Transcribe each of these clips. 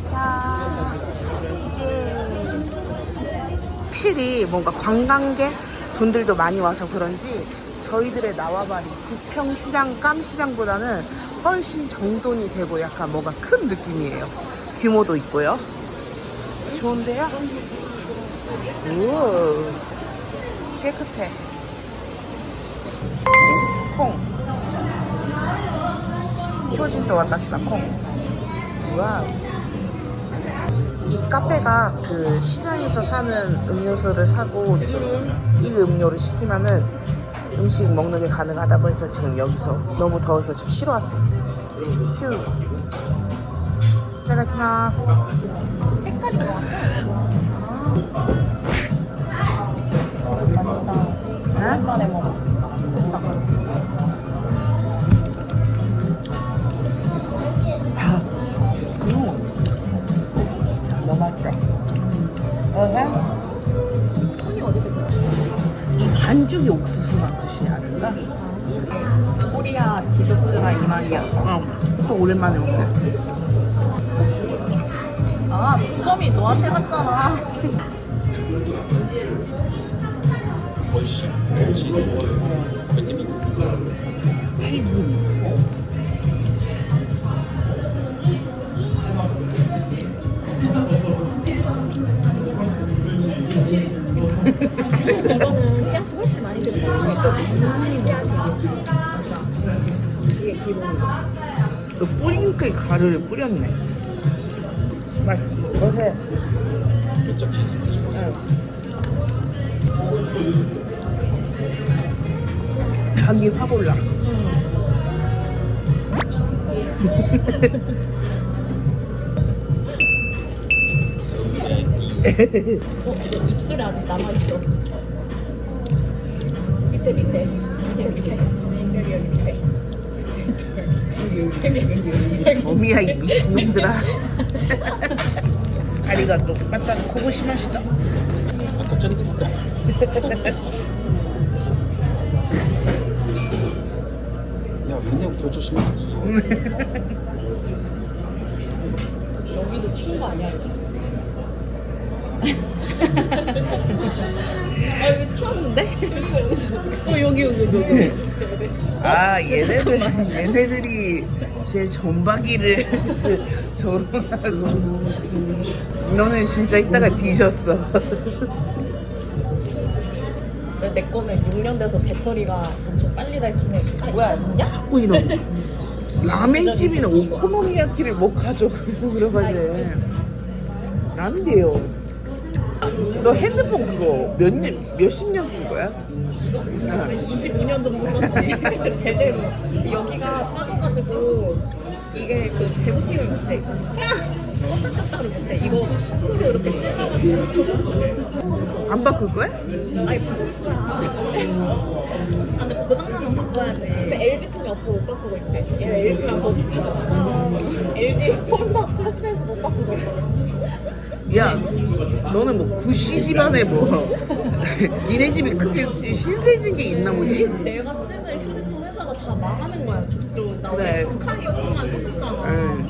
도착. 예. 확실히 뭔가 관광객 분들도 많이 와서 그런지 저희들의 나와바리 부평시장 깜시장보다는 훨씬 정돈이 되고 약간 뭔가 큰 느낌이에요. 규모도 있고요. 좋은데요? 오 깨끗해. 콩. 효진도 왔다 시다 콩. 와. 이 카페가 그 시장에서 사는 음료수를 사고 1인 1 음료를 시키면은 음식 먹는 게 가능하다고 해서 지금 여기서 너무 더워서 지금 쉬러 왔습니다. 휴. 짜자키마스. 색깔이 맛있다. 오랜만에 먹어. 이 반죽이 옥수수 맛 뜻이 아닌가? 코리아 디저트가 이 말이야. 어. 또 오랜만에 오네. 아, 점이 너한테 갔잖아. 치즈. 가루를 뿌렸네. 맛있어. 어해. 응. 향이 확 올라. 어, 입술에 아직 남아있어. 밑에, 밑에. 밑에, 밑에. 여기, 여기 밑에. 미야 미친놈들아. 아리가 또. 맞다 고고시마시다. 아까 전 됐을까 야 그냥 교조심해 여기도 큰 거 아니야? 아, 여기 튀었는데? 어, 여기, 여기, 여기. 아 얘네들 얘네들이 제 존박이를 조롱하고 너는 진짜 이따가 뒤졌어. 왜내 거는 6년 돼서 배터리가 엄청 빨리 닳기네. 뭐야? 있냐? 자꾸 이런 라멘집이나 오코노미야키를 못 가져 그래서 그래가지고 안 돼요. 너 핸드폰 그거 몇 년, 몇십 년 쓴 거야? 25년 정도 썼지. 대대로. 여기가 빠져가지고 이게 그 재부팅을 못해. 껐다켰다를 못해. 이거 샤프로 이렇게 찔러가지고. 안 바꿀 거야? 아니, 바꿀 거야. 아, 근데 고장나면 바꿔야지. 근데 LG 폰이 없어 못 바꾸고 있대. 얘 LG만 고집하잖아. LG 폰사 트러스에서 못 바꾸고 있어. 야 너는 뭐 구씨 집안에 뭐 니네 집이 크게 신세진 게 있나 보지? 내가 쓰는 휴대폰 회사가 다 망하는 거야. 저쪽 나 그래. 스카이 그만 썼었잖아.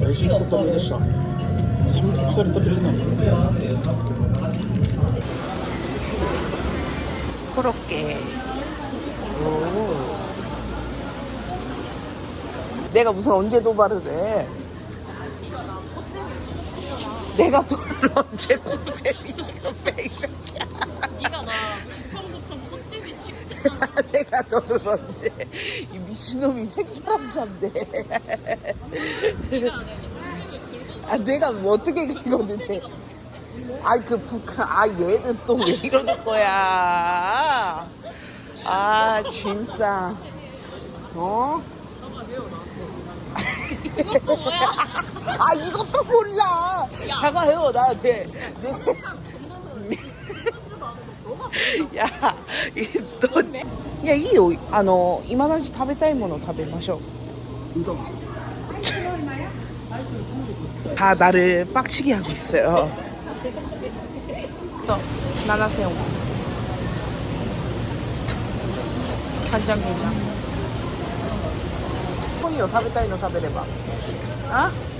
열심히 컸다 보냈어. 삼겹살이 터뜨렸나 코롭게 내가 무슨 언제 도발을 해? 내가 돈을 언제 새끼야. 네가 나 부평구청 꽃집이 치고 있잖아. 내가 너를 언제 이 미친놈이 생사람 잡네. 네가 내 정신을 긁어. 아 내가 뭐 어떻게 긁었는데? 아이 그 북한 아 얘는 또 왜 이러는 거야? 아 진짜 어? 아 이것도 몰라 사과해요 나한테 야이 이あの今のうち食べたいものを食べましょう 다 나를 빡치게 하고 있어요. 나나세요. 간장게장. 本を食べたいの食べれば。あ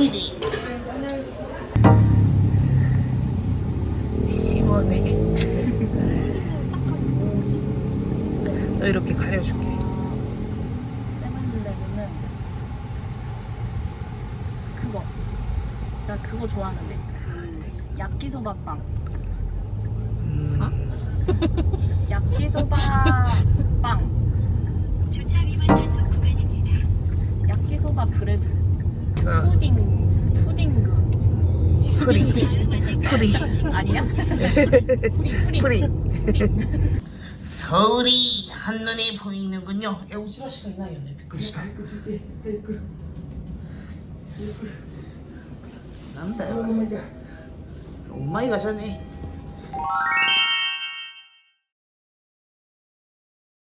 1위. 시원해. 너 이렇게 가려줄게. 세븐블랙은 그거. 나 그거 좋아하는데. 그 야끼소바빵. 음. 야끼소바빵. 주차 위반 단속 구간입니다. 야끼소바 브레드. 자, 푸딩 푸딩그. 프리 프리 아니야? 프리 프리 서울이 한눈에 보이는군요. 야 우지라 시가 있나요? 네 비끄시다. 난다요 오마이가 전에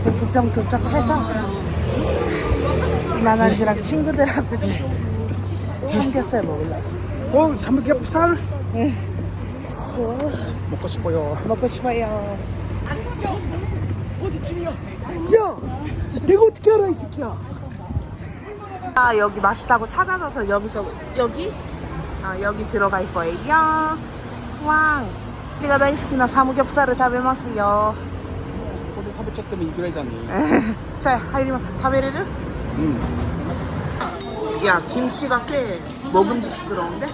이제 부평 도착해서 나나지랑 친구들하고 삼겹살 먹으려고 어 삼겹살 먹고 싶어요 먹고 싶어요 어디쯤이야? 야! 내가 어떻게 알아 이 새끼야 아 여기 맛있다고 찾아줘서 여기서 여기? 아 여기 들어갈 거예요 왕 제가 다이스키나 사무겹살을 食べますよこれ 食べちゃってもいいぐらいだね 자 하이리만 食べれる? 응 야 김치가 꽤 먹음직스러운데?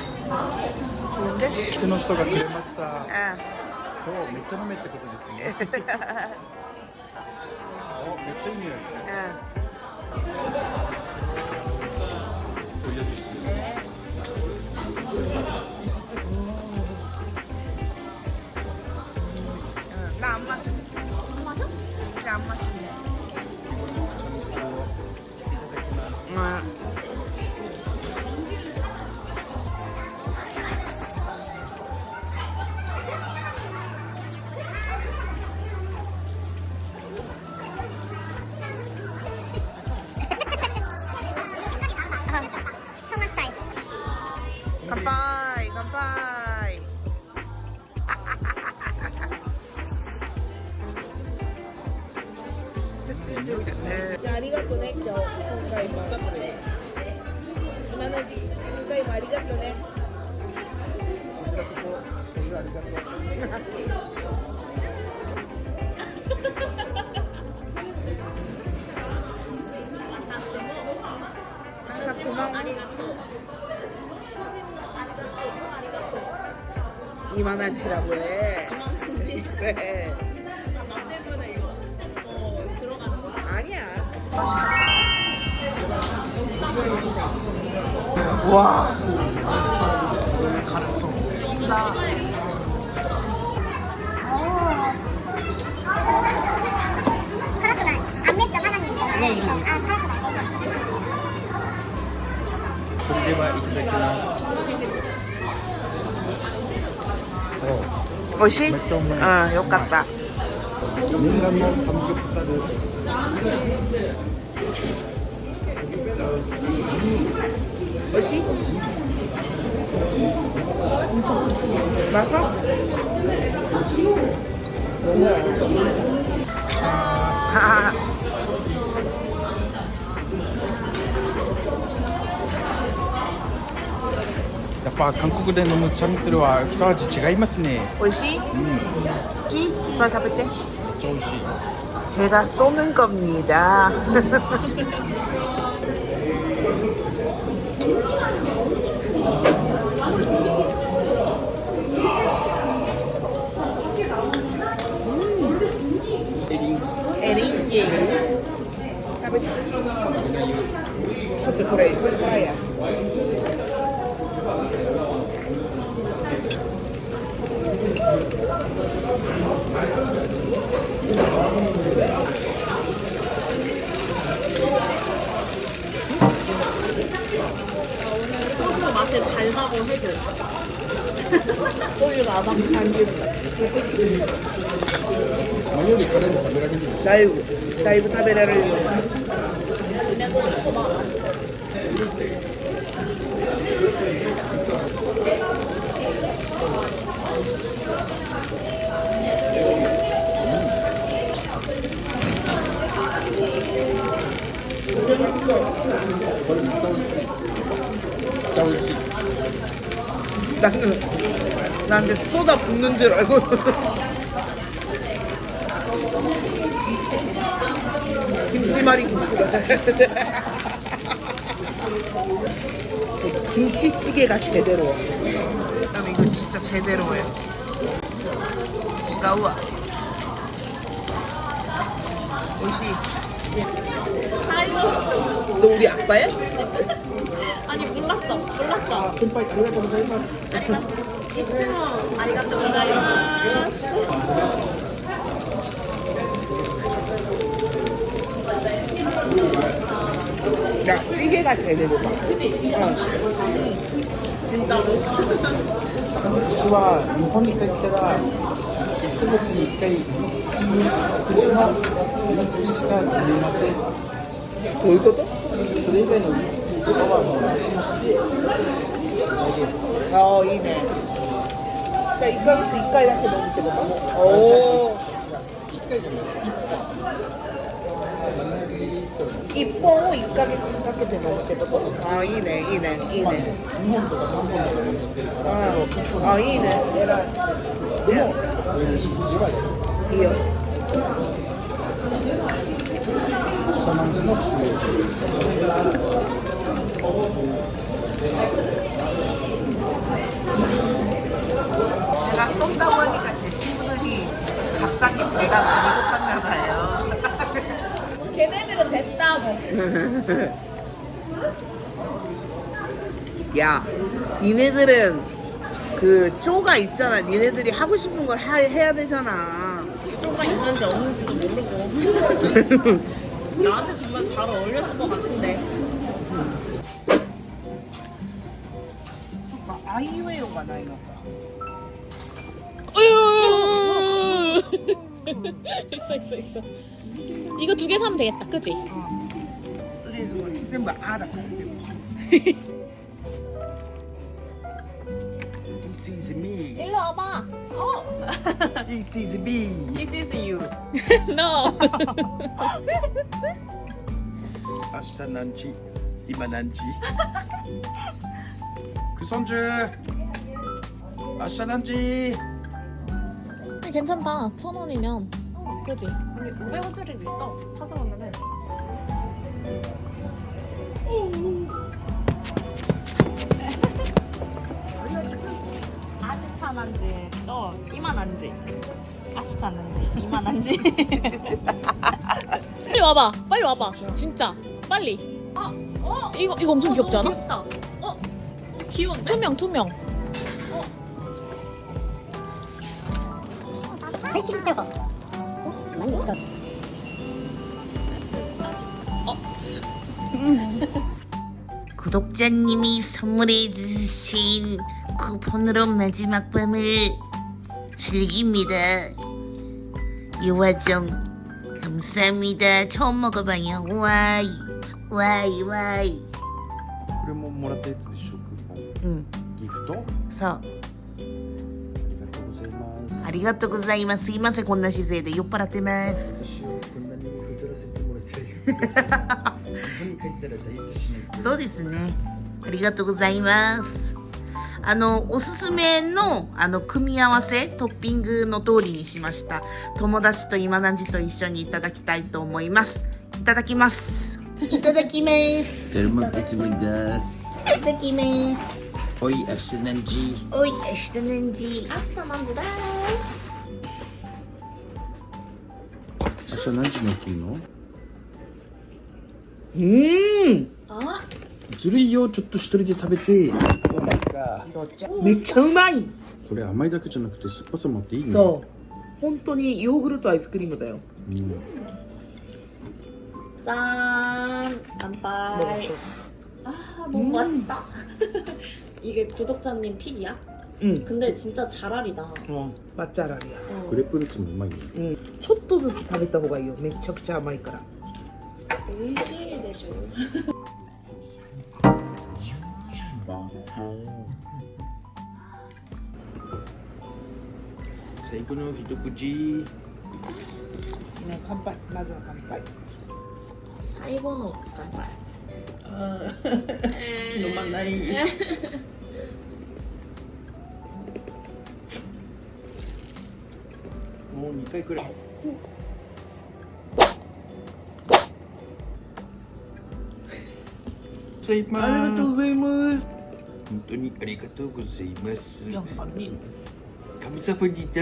좋은데? 店の人がくれました 예. 今日めっちゃ飲めってことですねおめっちゃいい匂い 예. 응. 이만한치라고 해. 네. 아니야. 와. 갈았어. 쩐다. 카라쿠나 안 맵죠 사장님? 네. 아 카라쿠나. それではいただきます 것이 어, 욕 같다. 냉장면 삼겹살을 맛이 맛아? 아. ぱ韓国で飲むチャミスルは一味違いますね 오시 うん 끼? 이거 잡을 때超美味しい 제가 쏘는 겁니다. 에링 에링. 食べてこれこれや。 해줘. 소주가 아마 감기입니다 前より辛いの食べられるよだいぶだいぶ食べられるようにな 나는 나한테 쏟아 붓는 줄 알고. 김치말이 김치찌개가 제대로. 그럼 이거 진짜 제대로예요. 지가우아 오이시. 너 우리 아빠야? か先輩ありがとうございますありがとういつもありがとうございますじゃあ、いげが出るか。私は日本に帰ったら、9月に1回、月に9時半、月しか飲みません。どういうことそれ以外のはもう心して大丈夫ああいいね。じゃあ1ヶ月1回だけ飲むってことおお1回じゃない1本を月かけて飲むってことああいいね。いいね。いいね。本とか本とか飲んでるからああいいね。いでも飲みすぎいいよのの種類 제가 쏜다고 하니까 제 친구들이 갑자기 배가 많이 고팠나 봐요 걔네들은 됐다고. 야 니네들은 그 쪼가 있잖아 니네들이 하고 싶은 걸 하- 해야 되잖아 조가 있는지 없는지도 모르고. 나한테 정말 잘 어울렸을 것 같은데. 아이웨이오가 나이노 어휴. 있어 있어 있어. 이거 두 개 사면 되겠다, 그지? とりあえずこれ全部あーだから This is me 일로 와봐. 어. This is me This is you. no. 明日何時今何時 그 손주. 아싸난지. 괜찮다. 천 원이면. 어, 그지? 여기 오백 원짜리도 있어. 찾아봤는데. 아시타난지. 너 이만한지. 아시타난지. 이만한지. 빨리 와봐. 빨리 와봐. 진짜. 빨리. 아, 어? 이거 이거 엄청 어, 귀엽지 않아? 귀엽다. 귀여운데? 투명 투명 買いすぎたよ何に使う 구독자님이 선물해 주신 쿠폰으로 마지막 밤을 즐깁니다. 유화정 감사합니다. 처음 먹어봐요. 와이 와이 와이. これももらったやつでしょクーポン 응. ギフト、そう。ありがとうございます。ありがとうございます。すいませんこんな姿勢で酔っ払ってます。私をこんなに太らせてもらってありがとうございます帰ったらダイエットしないそうですね。ありがとうございます。あのおすすめのあの組み合わせトッピングの通りにしました。友達と今何時と一緒にいただきたいと思います。いただきます。いただきます。いただきます。おいあ Ashtenanji. Hoy Ashtenanji. Hasta manzudas. ずるいよちょっと一人で食べて。おまか。めっちゃうまい。これ甘いだけじゃなくて酸っぱさもあっていいね。そう。本当にヨーグルトアイスクリームだよ、うん、じゃーん乾杯。ああ飲みました。 이게 구독자님 픽이야? 응 근데 진짜 잘알이다. 어, 맛잘알이야 어. グレープフルーツもうまいねうんちょっとずつ食べた方がいいよめちゃくちゃ甘いから 오이시 되죠. 最後の一口 그냥 간발 맞아 간발 사이버노乾 ああ飲まないもう2回くらい、ありがとうございます。本当にありがとうございます。神様にだ。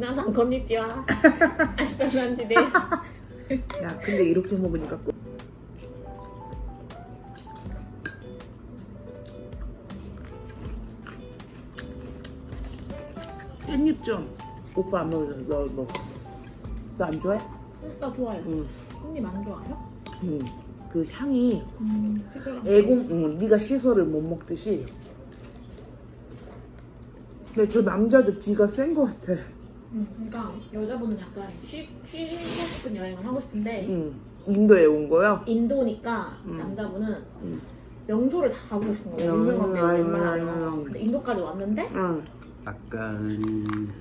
미나상 건니치와. 아시다 난지 데스. 야 근데 이렇게 먹으니까 꿀- 깻잎 좀 오빠 안 먹으면 너 먹어 너 안 좋아해? 나 좋아요. 응. 언니 많이 좋아요? 응. 그 향이 음, 치즈랑. 애공 응, 네가 시소를 못 먹듯이 근데 저 남자들 기가 센거 같아 음, 그러니까 여자분은 약간 쉬, 쉬고 싶은 여행을 하고 싶은데 응. 인도에 온 거야? 인도니까 음. 남자분은 음. 명소를 다 가보고 싶은 거예요. 음, 유명한 데 음, 웬만하면. 음. 근데 인도까지 왔는데 응. 약간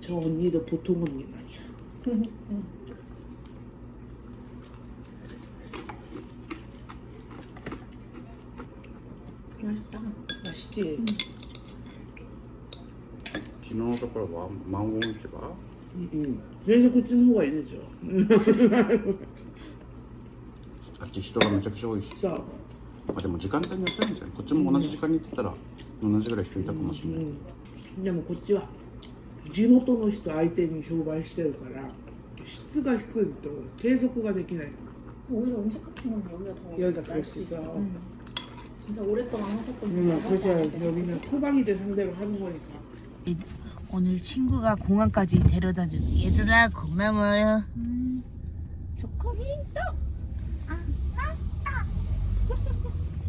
저 언니도 보통 언니 아니야 맛있다. 맛있지? 昨日だからはマンゴー市場 응. 그래서 그 찐호가 이래죠 あっち人がめちゃくちゃ多いし 자 あでも時間帯によってるんじゃないこっちも同じ時間に行ってたら同じぐらい人いたかもしれない、 응. 근데 뭐こっちは地元の人相手に商売してるから質が低いと継続ができない 오히려 음식 같은 건 여기가 더 여기가 나을 그럴 수 있어. 음. 진짜 오랫동안 하셨던 응, 분들 그래서 여기는 토박이들 상대로 하는 거니까 오늘 친구가 공항까지 데려다 준 얘들아 고마워요. 음, 초코민트 아, 아, 아.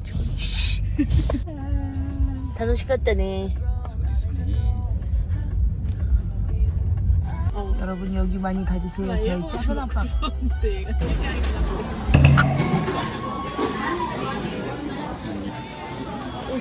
저기 씨. 다섯 시간다네. 여러분 여기 많이 가주세요. 저희 작은 아빠 밥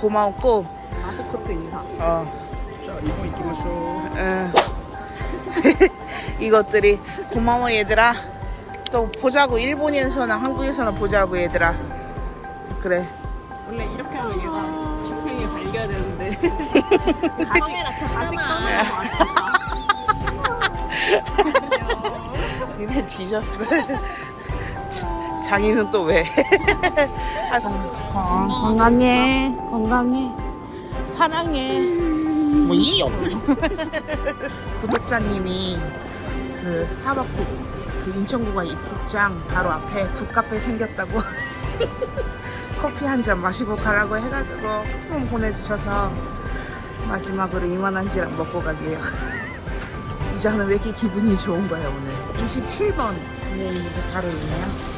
고마웠고 마스코트 인사. 어, 자 이거 이기마쇼. 에. 이것들이 고마워 얘들아. 또 보자고 일본에서나 한국에서나 보자고 얘들아. 그래. 원래 이렇게 하면 얘가 중평에 발려야 되는데. 가식 가식 떠나서 왔어. 니네 뒤졌어. 자- 자기는 또 왜? 아, 건- 건강해, 건강해, 사랑해. 뭐 이요? 구독자님이 그 스타벅스 그 인천공항 입국장 바로 앞에 북카페 생겼다고 커피 한 잔 마시고 가라고 해가지고 폰 보내주셔서 마지막으로 이만한 지랑 먹고 가게요. 이 저는 왜 이렇게 기분이 좋은 거예요 오늘 27번 네 이렇게 바로 있네요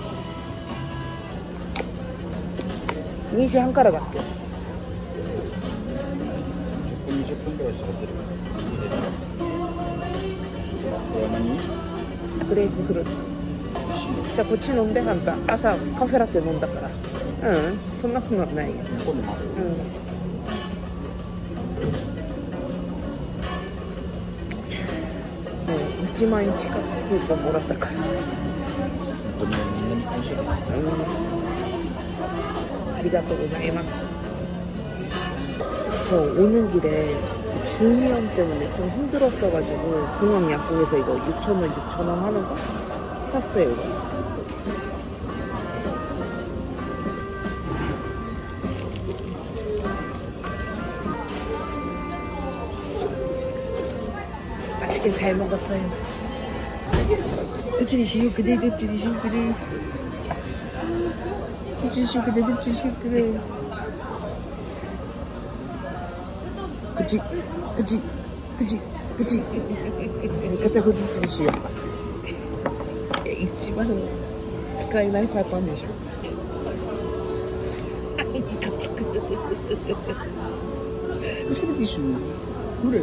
2時半から。だっけ10分20分ぐらいしゃってるこれは何グレープフルーツじゃあこっち飲ん。ではんた朝カフェラテ飲ん。だからうん。そんなことないよ、うん。もう1万円近くクーポンもらったから。 아리가또 고자이마스 저 오는 길에 그 줄미염 때문에 좀 힘들었어가지고 공항 약국에서 이거 6,000원, 6,000원 하는 거 샀어요, 이거. 맛있게 잘 먹었어요. 그치리 시유, 그대, 그치리 시유, 그대. チシュクデブチシュク口口口口片方ずつにしようえ一番使えないパターンでしょカチクシュクティッシどれ